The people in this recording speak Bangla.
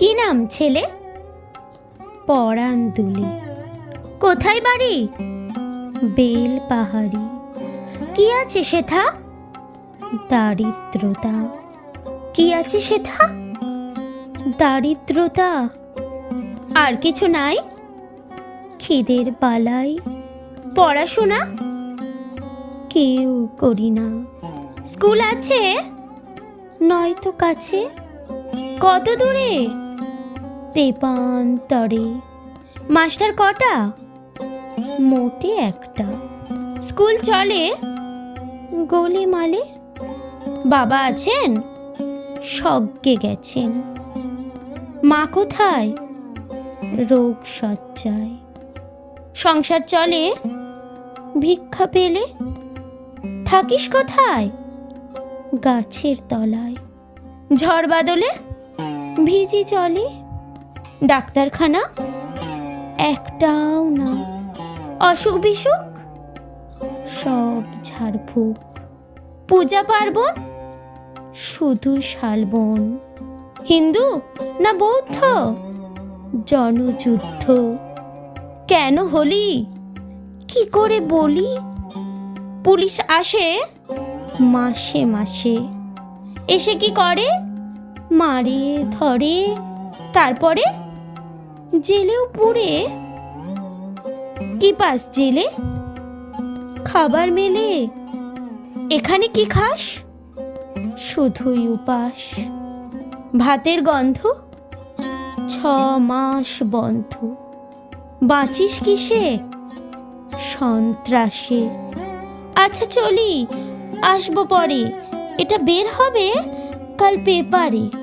কি নাম ছেলে? পরাণ দুলি কোথায় বাড়ি? বেল পাহাড়ি। কি আছে সেথা দারিদ্রতা। কি আছে সেথা দারিদ্রতা। আর কিছু নাই? খিদের বালাই পড়াশোনা? কেউ করি না। স্কুল আছে? নয়তো কাছে। কত দূরে? তেপান্তরে মাস্টার কটা? মোটে একটা। স্কুল চলে? গোলে মালে? বাবা আছেন? সজ্ঞে গেছেন। মা কোথায়? রোগ সজ্জায়। সংসার চলে? ভিক্ষা পেলে? থাকিস কোথায়? গাছের তলায়। ঝড় বাদলে ভিজি চলে? ডাক্তারখানা? একটাও না। অসুখ বিসুখ? সব ঝাড়ফুঁক। পূজা পার্বণ? শুধু শালবন। হিন্দু না বৌদ্ধ? জনযুদ্ধ। কেন হলি? কি করে বলি? পুলিশ আসে? মাসে মাসে। এসে কি করে? মারে, ধরে, তারপরে? জেলেও পুড়ে? কি পাস জেলে? খাবার মেলে। এখানে কি খাস? শুধুই উপাস। ভাতের গন্ধ? ছ মাস বন্ধ। বাঁচিস কিসে? সন্ত্রাসে। আচ্ছা চলি। আসব পরে। এটা বের হবে কাল পেপারে।